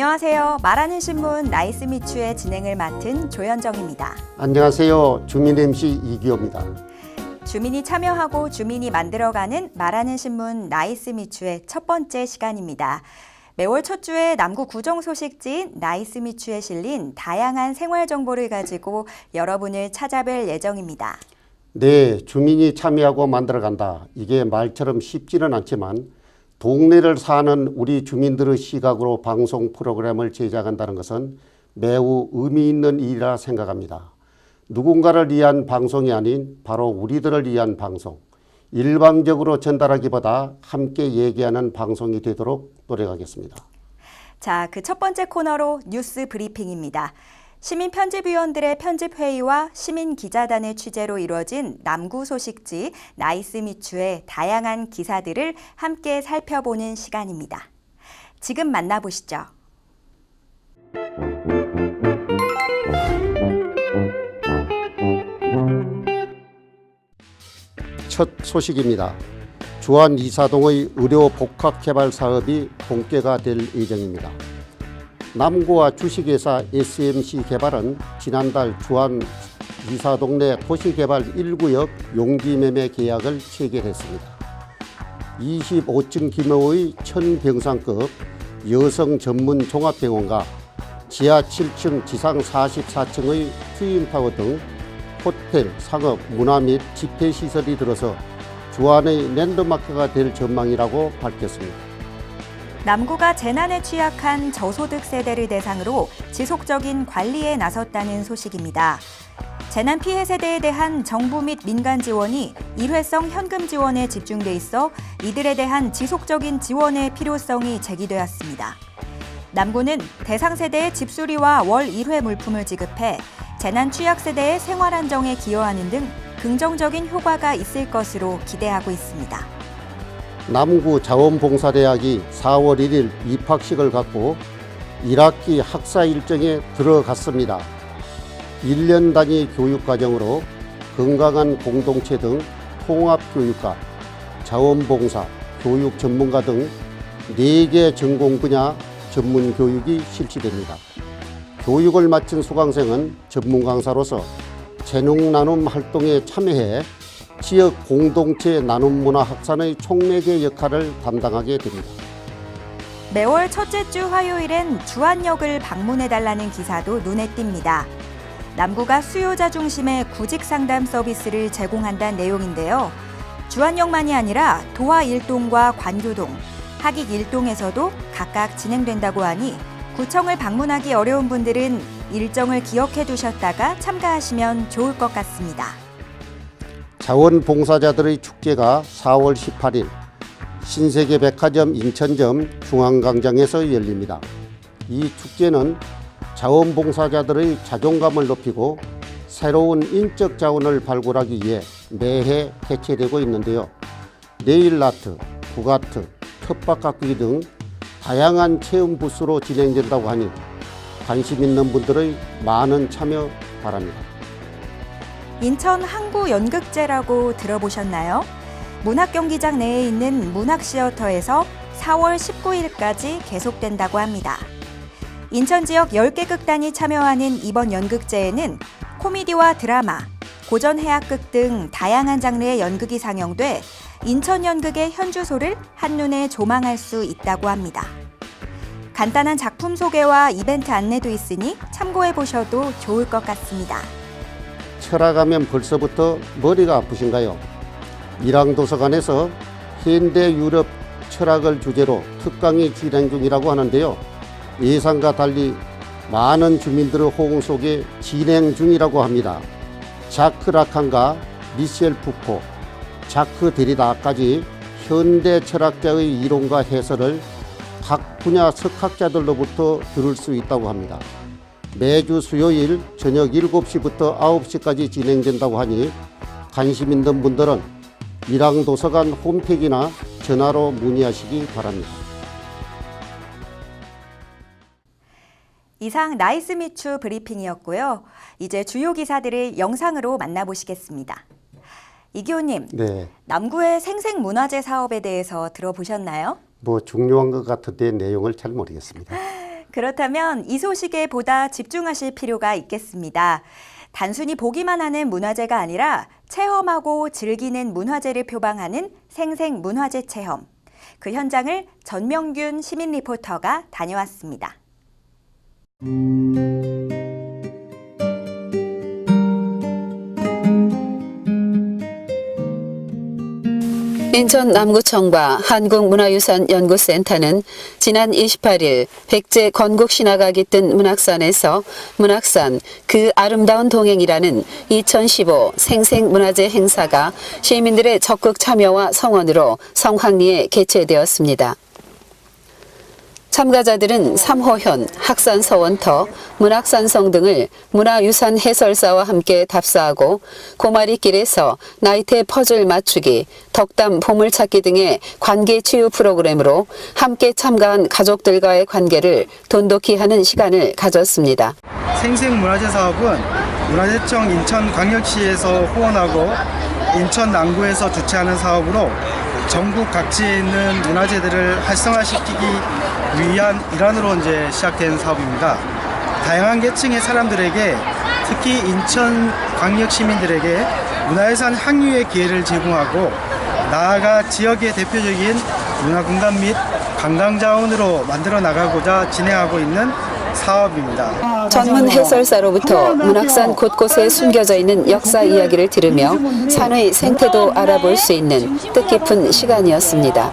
안녕하세요. 말하는 신문 나이스 미추의 진행을 맡은 조현정입니다. 안녕하세요. 주민 MC 이기호입니다. 주민이 참여하고 주민이 만들어가는 말하는 신문 나이스 미추의 첫 번째 시간입니다. 매월 첫 주에 남구 구정 소식지인 나이스 미추에 실린 다양한 생활 정보를 가지고 여러분을 찾아뵐 예정입니다. 네, 주민이 참여하고 만들어간다. 이게 말처럼 쉽지는 않지만 동네를 사는 우리 주민들의 시각으로 방송 프로그램을 제작한다는 것은 매우 의미 있는 일이라 생각합니다. 누군가를 위한 방송이 아닌 바로 우리들을 위한 방송. 일방적으로 전달하기보다 함께 얘기하는 방송이 되도록 노력하겠습니다. 자, 그 첫 번째 코너로 뉴스 브리핑입니다. 시민 편집위원들의 편집회의와 시민 기자단의 취재로 이루어진 남구 소식지 나이스 미추의 다양한 기사들을 함께 살펴보는 시간입니다. 지금 만나보시죠. 첫 소식입니다. 주안 이사동의 의료 복합 개발 사업이 본격화 될 예정입니다. 남구와 주식회사 SMC 개발은 지난달 주안 이사동 내 도시개발 1구역 용지 매매 계약을 체결했습니다. 25층 규모의 천병상급 여성 전문 종합병원과 지하 7층 지상 44층의 트윈타워 등 호텔, 상업, 문화 및 집회시설이 들어서 주안의 랜드마크가 될 전망이라고 밝혔습니다. 남구가 재난에 취약한 저소득 세대를 대상으로 지속적인 관리에 나섰다는 소식입니다. 재난 피해 세대에 대한 정부 및 민간 지원이 일회성 현금 지원에 집중돼 있어 이들에 대한 지속적인 지원의 필요성이 제기되었습니다. 남구는 대상 세대의 집수리와 월 1회 물품을 지급해 재난 취약 세대의 생활 안정에 기여하는 등 긍정적인 효과가 있을 것으로 기대하고 있습니다. 남구 자원봉사대학이 4월 1일 입학식을 갖고 1학기 학사 일정에 들어갔습니다. 1년 단위 교육과정으로 건강한 공동체 등 통합교육과 자원봉사, 교육 전문가 등 4개 전공 분야 전문 교육이 실시됩니다. 교육을 마친 수강생은 전문 강사로서 재능 나눔 활동에 참여해 지역 공동체 나눔 문화 확산의 촉매제 역할을 담당하게 됩니다. 매월 첫째 주 화요일엔 주안역을 방문해달라는 기사도 눈에 띕니다. 남구가 수요자 중심의 구직 상담 서비스를 제공한다는 내용인데요. 주안역만이 아니라 도화 1동과 관교동, 하객 1동에서도 각각 진행된다고 하니 구청을 방문하기 어려운 분들은 일정을 기억해 두셨다가 참가하시면 좋을 것 같습니다. 자원봉사자들의 축제가 4월 18일 신세계 백화점 인천점 중앙광장에서 열립니다. 이 축제는 자원봉사자들의 자존감을 높이고 새로운 인적 자원을 발굴하기 위해 매해 개최되고 있는데요. 네일 아트, 국아트, 텃밭가꾸기 등 다양한 체험 부스로 진행된다고 하니 관심 있는 분들의 많은 참여 바랍니다. 인천 항구 연극제라고 들어보셨나요? 문학경기장 내에 있는 문학시어터에서 4월 19일까지 계속된다고 합니다. 인천 지역 10개 극단이 참여하는 이번 연극제에는 코미디와 드라마, 고전 해악극 등 다양한 장르의 연극이 상영돼 인천 연극의 현주소를 한눈에 조망할 수 있다고 합니다. 간단한 작품 소개와 이벤트 안내도 있으니 참고해 보셔도 좋을 것 같습니다. 철학하면 벌써부터 머리가 아프신가요? 일항도서관에서 현대 유럽 철학을 주제로 특강이 진행 중이라고 하는데요. 예상과 달리 많은 주민들의 호응 속에 진행 중이라고 합니다. 자크 라칸과 미셸 푸코, 자크 데리다까지 현대 철학자의 이론과 해설을 각 분야 석학자들로부터 들을 수 있다고 합니다. 매주 수요일 저녁 7시부터 9시까지 진행된다고 하니 관심 있는 분들은 일항도서관 홈페이지나 전화로 문의하시기 바랍니다. 이상 나이스 미추 브리핑이었고요. 이제 주요 기사들을 영상으로 만나보시겠습니다. 이기호님, 네. 남구의 생생문화재 사업에 대해서 들어보셨나요? 뭐 중요한 것 같은데 내용을 잘 모르겠습니다. 그렇다면 이 소식에 보다 집중하실 필요가 있겠습니다. 단순히 보기만 하는 문화재가 아니라 체험하고 즐기는 문화재를 표방하는 생생 문화재 체험. 그 현장을 전명균 시민 리포터가 다녀왔습니다. 인천 남구청과 한국문화유산연구센터는 지난 28일 백제 건국 신화가 깃든 문학산에서 문학산 그 아름다운 동행이라는 2015 생생문화재 행사가 시민들의 적극 참여와 성원으로 성황리에 개최되었습니다. 참가자들은 삼호현, 학산서원터, 문학산성 등을 문화유산 해설사와 함께 답사하고 고마리길에서 나이테 퍼즐 맞추기, 덕담 보물찾기 등의 관계 치유 프로그램으로 함께 참가한 가족들과의 관계를 돈독히 하는 시간을 가졌습니다. 생생문화재 사업은 문화재청 인천광역시에서 후원하고 인천 남구에서 주최하는 사업으로 전국 각지에 있는 문화재들을 활성화시키기 위한 일환으로 이제 시작된 사업입니다. 다양한 계층의 사람들에게 특히 인천 광역 시민들에게 문화유산 항유의 기회를 제공하고 나아가 지역의 대표적인 문화공간 및 관광자원으로 만들어 나가고자 진행하고 있는 사업입니다. 전문 해설사로부터 문학산 곳곳에 숨겨져 있는 역사 이야기를 들으며 산의 생태도 알아볼 수 있는 뜻깊은 시간이었습니다.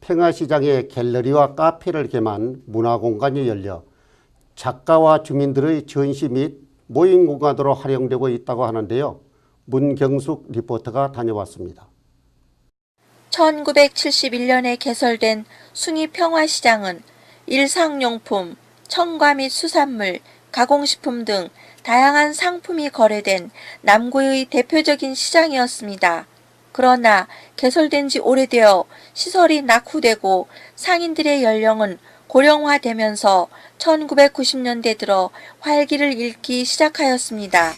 평화시장에 갤러리와 카페를 개만 문화공간이 열려 작가와 주민들의 전시 및 모임 공간으로 활용되고 있다고 하는데요. 문경숙 리포터가 다녀왔습니다. 1971년에 개설된 숭이평화시장은 일상용품, 청과 및 수산물, 가공식품 등 다양한 상품이 거래된 남구의 대표적인 시장이었습니다. 그러나 개설된 지 오래되어 시설이 낙후되고 상인들의 연령은 고령화되면서 1990년대 들어 활기를 잃기 시작하였습니다.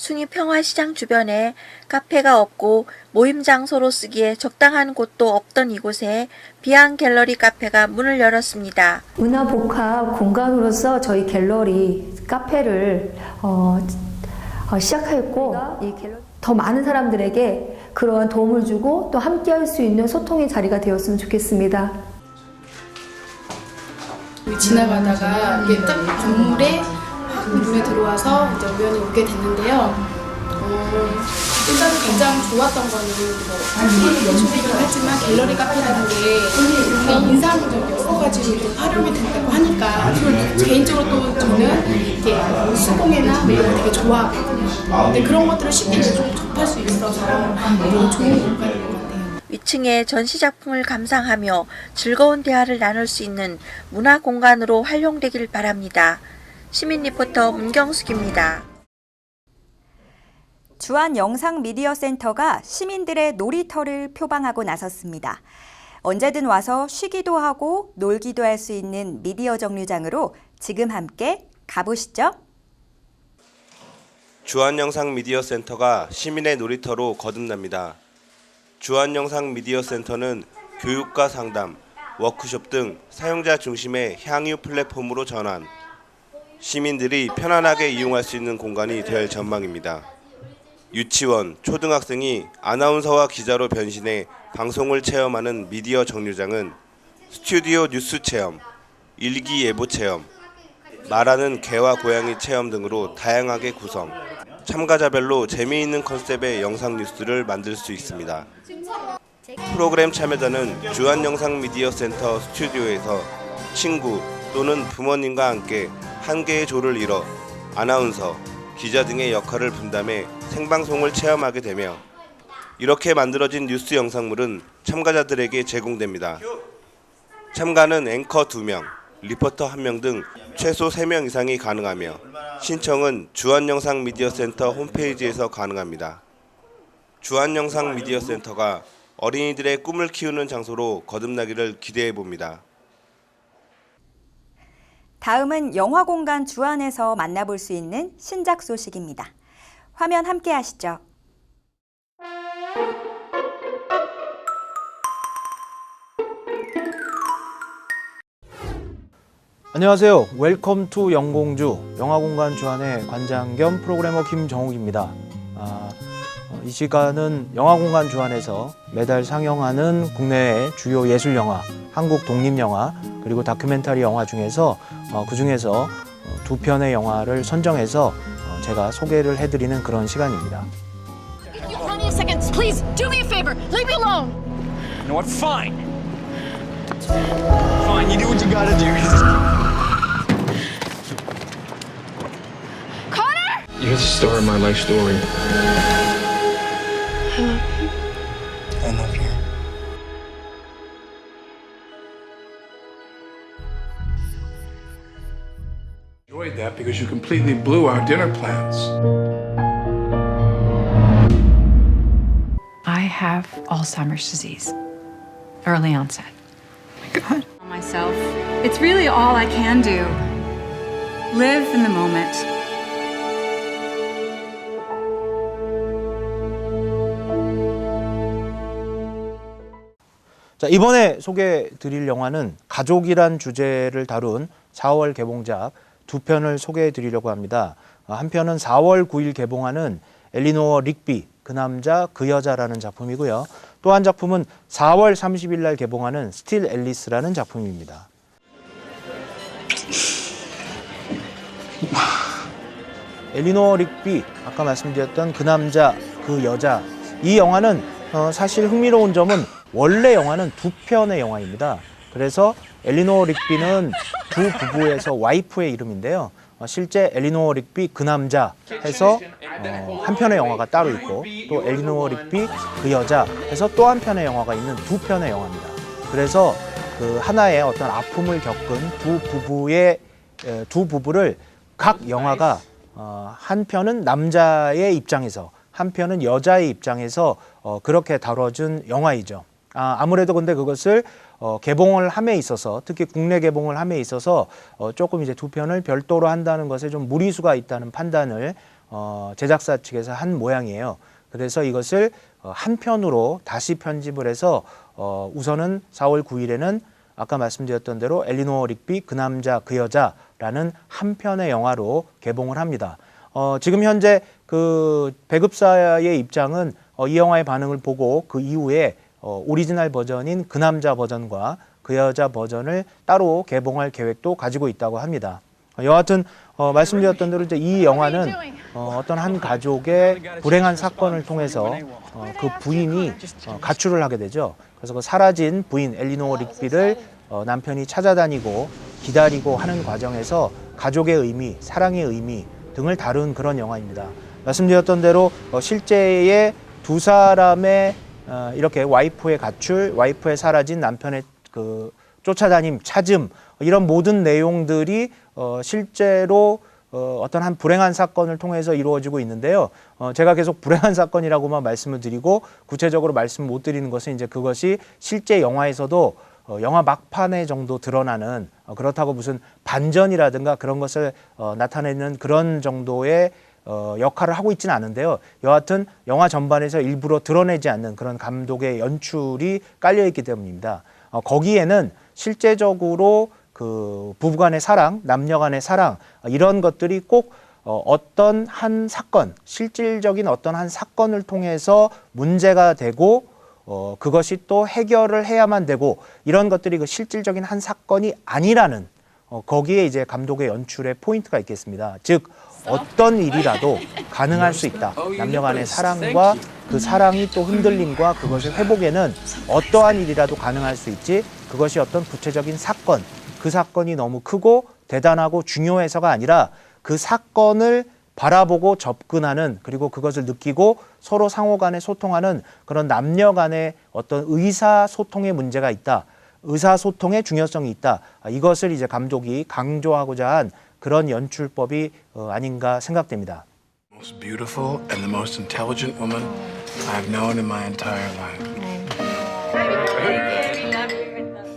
숭이 평화시장 주변에 카페가 없고 모임 장소로 쓰기에 적당한 곳도 없던 이곳에 비앙 갤러리 카페가 문을 열었습니다. 문화복합 공간으로서 저희 갤러리 카페를 어, 어, 시작했고 더 많은 사람들에게 그러한 도움을 주고 또 함께 할 수 있는 소통의 자리가 되었으면 좋겠습니다. 지나가다가 이게 딱 건물에 확 눈에 들어와서 이제 우연히 오게 됐는데요. 어, 일단 가장 좋았던 거는 뭐 사실 요즘이긴 하지만 갤러리 카페라는 게 되게 인상적이었어가지고 이렇게 활용이 된다고 하니까 개인적으로 또 저는 이렇게 수공예나 뭐 이런 거 되게 좋아하거든요. 근데 그런 것들을 쉽게 좀 접할 수 있어서 되게 좋은 공간인 것 같아요. 위층에 전시 작품을 감상하며 즐거운 대화를 나눌 수 있는 문화 공간으로 활용되길 바랍니다. 시민 리포터 문경숙입니다. 주한 영상 미디어 센터가 시민들의 놀이터를 표방하고 나섰습니다. 언제든 와서 쉬기도 하고 놀기도 할 수 있는 미디어 정류장으로 지금 함께 가보시죠. 주한영상 미디어 센터가 시민의 놀이터로 거듭납니다. 주한영상 미디어 센터는 교육과 상담, 워크숍 등 사용자 중심의 향유 플랫폼으로 전환, 시민들이 편안하게 이용할 수 있는 공간이 될 전망입니다. 유치원, 초등학생이 아나운서와 기자로 변신해 방송을 체험하는 미디어 정류장은 스튜디오 뉴스 체험, 일기예보 체험, 말하는 개와 고양이 체험 등으로 다양하게 구성, 참가자별로 재미있는 컨셉의 영상 뉴스를 만들 수 있습니다. 프로그램 참여자는 주한영상 미디어 센터 스튜디오에서 친구 또는 부모님과 함께 한 개의 조를 이뤄 아나운서, 기자 등의 역할을 분담해 생방송을 체험하게 되며 이렇게 만들어진 뉴스 영상물은 참가자들에게 제공됩니다. 참가는 앵커 2명, 리포터 1명 등 최소 3명 이상이 가능하며 신청은 주한영상 미디어 센터 홈페이지에서 가능합니다. 주한영상 미디어 센터가 어린이들의 꿈을 키우는 장소로 거듭나기를 기대해 봅니다. 다음은 영화 공간 주안에서 만나볼 수 있는 신작 소식입니다. 화면 함께 하시죠. 안녕하세요. 웰컴 투 영공주 영화 공간 주안의 관장 겸 프로그래머 김정욱입니다. 아, 어, 이 시간은 영화공간 주안에서 매달 상영하는 국내의 주요 예술 영화, 한국 독립 영화 그리고 다큐멘터리 영화 중에서 어, 그 중에서 어, 두 편의 영화를 선정해서 어, 제가 소개를 해드리는 그런 시간입니다. Plenty of seconds. Please do me a favor. Leave me alone. You know what? Fine. Fine, you do what you gotta do. Connor! You're the star of my life story. because you completely blew our dinner plans. I have Alzheimer's disease, early onset. myself. It's really all I can do. Live in the moment. 자, 이번에 소개해 드릴 영화는 가족이란 주제를 다룬 4월 개봉작 두 편을 소개해 드리려고 합니다. 아, 한 편은 4월 9일 개봉하는 엘리노어 릭비 그 남자 그 여자라는 작품이고요. 또 한 작품은 4월 30일 날 개봉하는 스틸 앨리스라는 작품입니다. 엘리노어 릭비 아까 말씀드렸던 그 남자 그 여자 이 영화는 어, 사실 흥미로운 점은 원래 영화는 두 편의 영화입니다. 그래서 엘리노어 릭비는 두 부부에서 와이프의 이름인데요. 어, 실제 엘리노어 릭비 그 남자 해서 어, 한 편의 영화가 따로 있고 또 엘리노어 릭비 그 여자 해서 또 한 편의 영화가 있는 두 편의 영화입니다. 그래서 그 하나의 어떤 아픔을 겪은 두 부부의 에, 두 부부를 각 영화가 어, 한 편은 남자의 입장에서 한 편은 여자의 입장에서 어, 그렇게 다뤄준 영화이죠. 아, 아무래도 근데 그것을 어, 개봉을 함에 있어서 특히 국내 개봉을 함에 있어서 어, 조금 이제 두 편을 별도로 한다는 것에 좀 무리수가 있다는 판단을 어, 제작사 측에서 한 모양이에요. 그래서 이것을 어, 한 편으로 다시 편집을 해서 어, 우선은 4월 9일에는 아까 말씀드렸던 대로 엘리노어 릭비 그 남자 그 여자라는 한 편의 영화로 개봉을 합니다. 어, 지금 현재 그 배급사의 입장은 어, 이 영화의 반응을 보고 그 이후에 어, 오리지널 버전인 그 남자 버전과 그 여자 버전을 따로 개봉할 계획도 가지고 있다고 합니다. 어, 여하튼 어, 말씀드렸던 대로 이제 이 영화는 어, 어떤 한 가족의 불행한 사건을 통해서 어, 그 부인이 어, 가출을 하게 되죠. 그래서 그 사라진 부인 엘리노어 릭비를 어, 남편이 찾아다니고 기다리고 하는 과정에서 가족의 의미, 사랑의 의미 등을 다룬 그런 영화입니다. 말씀드렸던 대로 어, 실제의 두 사람의 어, 이렇게 와이프의 가출, 와이프의 사라진 남편의 그 쫓아다님, 찾음 이런 모든 내용들이 어, 실제로 어, 어떤 한 불행한 사건을 통해서 이루어지고 있는데요. 어, 제가 계속 불행한 사건이라고만 말씀을 드리고 구체적으로 말씀 못 드리는 것은 이제 그것이 실제 영화에서도 어, 영화 막판에 정도 드러나는 어, 그렇다고 무슨 반전이라든가 그런 것을 어, 나타내는 그런 정도의 어, 역할을 하고 있지는 않은데요. 여하튼 영화 전반에서 일부러 드러내지 않는 그런 감독의 연출이 깔려 있기 때문입니다. 어, 거기에는 실제적으로 그 부부간의 사랑, 남녀간의 사랑 어, 이런 것들이 꼭 어, 어떤 한 사건, 실질적인 어떤 한 사건을 통해서 문제가 되고 어, 그것이 또 해결을 해야만 되고 이런 것들이 그 실질적인 한 사건이 아니라는 어, 거기에 이제 감독의 연출의 포인트가 있겠습니다. 즉 어떤 일이라도 가능할 수 있다. 남녀 간의 사랑과 그 사랑이 또 흔들림과 그것의 회복에는 어떠한 일이라도 가능할 수 있지. 그것이 어떤 구체적인 사건, 그 사건이 너무 크고 대단하고 중요해서가 아니라 그 사건을 바라보고 접근하는 그리고 그것을 느끼고 서로 상호 간에 소통하는 그런 남녀 간의 어떤 의사소통의 문제가 있다. 의사소통의 중요성이 있다. 아, 이것을 이제 감독이 강조하고자 한 그런 연출법이 어, 아닌가 생각됩니다. Most beautiful and the most intelligent woman I've known in my entire life.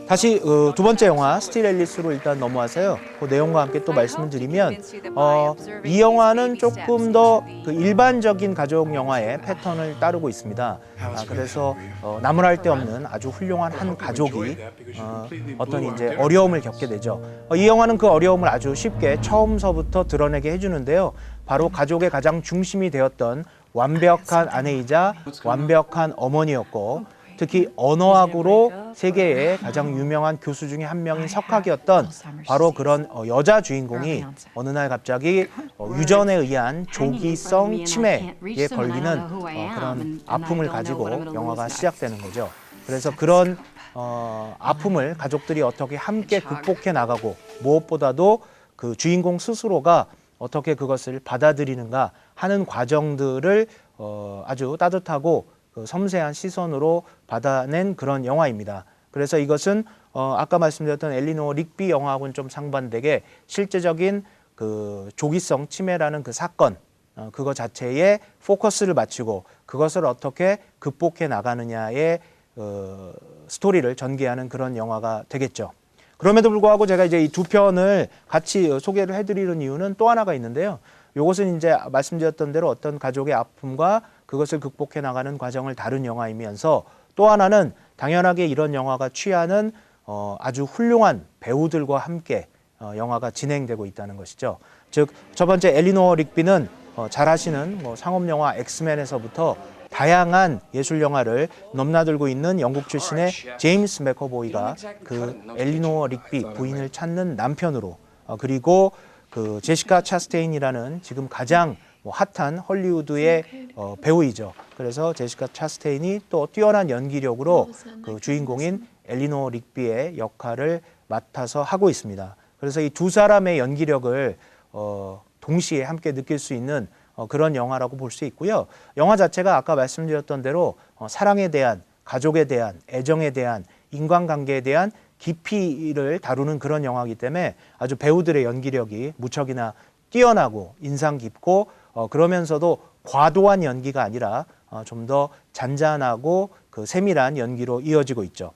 다시 어, 두 번째 영화 스틸 앨리스로 일단 넘어와서요. 그 내용과 함께 또 말씀을 드리면 어, 이 영화는 조금 더 그 일반적인 가족 영화의 패턴을 따르고 있습니다. 아, 그래서 어, 나무랄 데 없는 아주 훌륭한 한 가족이 어, 어떤 이제 어려움을 겪게 되죠. 어, 이 영화는 그 어려움을 아주 쉽게 처음서부터 드러내게 해주는데요. 바로 가족의 가장 중심이 되었던 완벽한 아내이자 완벽한 어머니였고 특히 언어학으로 세계의 가장 유명한 교수 중에 한 명인 석학이었던 바로 그런 어, 여자 주인공이 어느 날 갑자기 어, 유전에 의한 조기성 치매에 걸리는 어, 그런 아픔을 가지고 영화가 시작되는 거죠. 그래서 그런 어, 아픔을 가족들이 어떻게 함께 극복해 나가고 무엇보다도 그 주인공 스스로가 어떻게 그것을 받아들이는가 하는 과정들을 어, 아주 따뜻하고 그 섬세한 시선으로 받아낸 그런 영화입니다. 그래서 이것은 어, 아까 말씀드렸던 엘리노 릭비 영화하고는 좀 상반되게 실제적인 그 조기성 치매라는 그 사건 어, 그거 자체에 포커스를 맞추고 그것을 어떻게 극복해 나가느냐의 어, 스토리를 전개하는 그런 영화가 되겠죠. 그럼에도 불구하고 제가 이제 이 두 편을 같이 어, 소개를 해드리는 이유는 또 하나가 있는데요. 이것은 이제 말씀드렸던 대로 어떤 가족의 아픔과 그것을 극복해 나가는 과정을 다룬 영화이면서 또 하나는 당연하게 이런 영화가 취하는 어, 아주 훌륭한 배우들과 함께 어, 영화가 진행되고 있다는 것이죠. 즉첫 번째 엘리노어 릭비는 어, 잘 아시는 뭐 상업 영화 엑스맨에서부터 다양한 예술 영화를 넘나들고 있는 영국 출신의 제임스 맥커보이가 그 엘리노어 릭비 부인을 찾는 남편으로 어, 그리고 그 제시카 차스테인이라는 지금 가장 뭐 핫한 헐리우드의 어, 배우이죠. 그래서 제시카 차스테인이 또 뛰어난 연기력으로 그 주인공인 엘리노 릭비의 역할을 맡아서 하고 있습니다. 그래서 이 두 사람의 연기력을 어, 동시에 함께 느낄 수 있는 어, 그런 영화라고 볼 수 있고요. 영화 자체가 아까 말씀드렸던 대로 어, 사랑에 대한 가족에 대한 애정에 대한 인간관계에 대한 깊이를 다루는 그런 영화이기 때문에 아주 배우들의 연기력이 무척이나 뛰어나고 인상 깊고 어, 그러면서도 과도한 연기가 아니라 어, 좀 더 잔잔하고 그 세밀한 연기로 이어지고 있죠.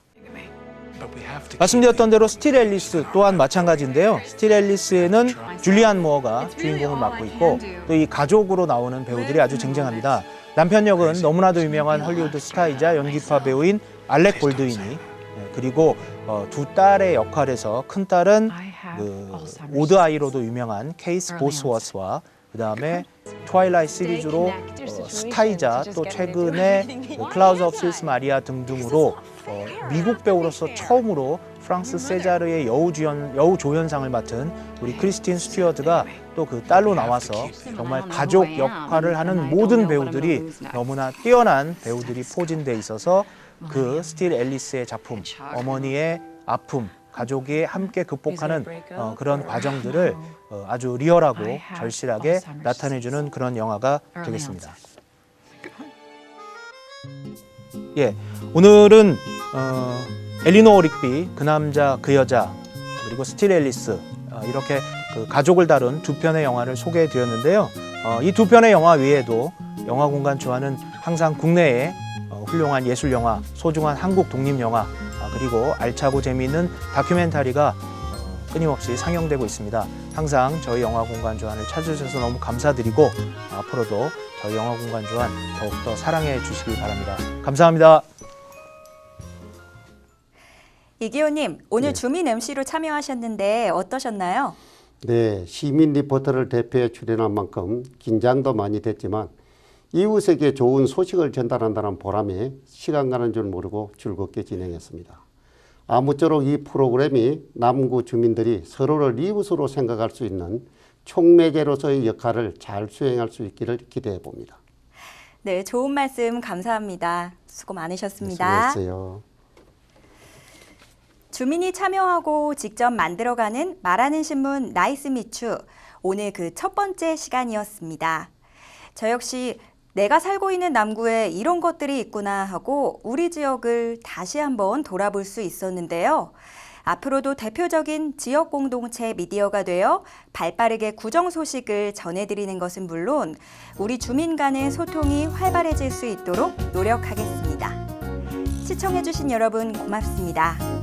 말씀드렸던 대로 스틸 앨리스 또한 마찬가지인데요. 스틸 앨리스에는 줄리안 무어가 주인공을 맡고 있고 또 이 가족으로 나오는 배우들이 아주 쟁쟁합니다. 남편 역은 너무나도 유명한 헐리우드 스타이자 연기파 배우인 알렉 볼드윈이 네, 그리고 어, 두 딸의 역할에서 큰 딸은 그 오드 아이로도 유명한 케이스 보스워스와 그 다음에 트와일라이트 시리즈로 어, 스타이자 또 최근에 그 클라우즈 오브 스위스 마리아 등등으로 어, 미국 배우로서 처음으로 프랑스 세자르의 여우 주연 여우 조연상을 맡은 우리 크리스틴 스튜어드가 또 그 딸로 나와서 정말 가족 역할을 하는 모든 배우들이 너무나 뛰어난 배우들이 포진돼 있어서 그 스틸 앨리스의 작품 어머니의 아픔 가족이 함께 극복하는 어, 그런 과정들을 어, 아주 리얼하고 절실하게 나타내주는 그런 영화가 되겠습니다. 예, 오늘은 어, 엘리노 릭비 그 남자 그 여자 그리고 스틸 앨리스 어, 이렇게 그 가족을 다룬 두 편의 영화를 소개해 드렸는데요. 어, 이 두 편의 영화 외에도 영화 공간 좋아하는 항상 국내의 어, 훌륭한 예술 영화, 소중한 한국 독립 영화 아, 그리고 알차고 재미있는 다큐멘터리가 어, 끊임없이 상영되고 있습니다. 항상 저희 영화 공간 주안을 찾아주셔서 너무 감사드리고 어, 앞으로도 저희 영화 공간 주안 더욱더 사랑해 주시기 바랍니다. 감사합니다. 이기호님, 오늘 네. 주민 MC로 참여하셨는데 어떠셨나요? 네, 시민 리포터를 대표해 출연한 만큼 긴장도 많이 됐지만 이웃에게 좋은 소식을 전달한다는 보람에 시간 가는 줄 모르고 즐겁게 진행했습니다. 아무쪼록 이 프로그램이 남구 주민들이 서로를 이웃으로 생각할 수 있는 촉매제로서의 역할을 잘 수행할 수 있기를 기대해 봅니다. 네, 좋은 말씀 감사합니다. 수고 많으셨습니다. 수고했어요. 주민이 참여하고 직접 만들어가는 말하는 신문 나이스 미추 오늘 그 첫 번째 시간이었습니다. 저 역시 내가 살고 있는 남구에 이런 것들이 있구나 하고 우리 지역을 다시 한번 돌아볼 수 있었는데요. 앞으로도 대표적인 지역 공동체 미디어가 되어 발빠르게 구정 소식을 전해드리는 것은 물론 우리 주민 간의 소통이 활발해질 수 있도록 노력하겠습니다. 시청해주신 여러분 고맙습니다.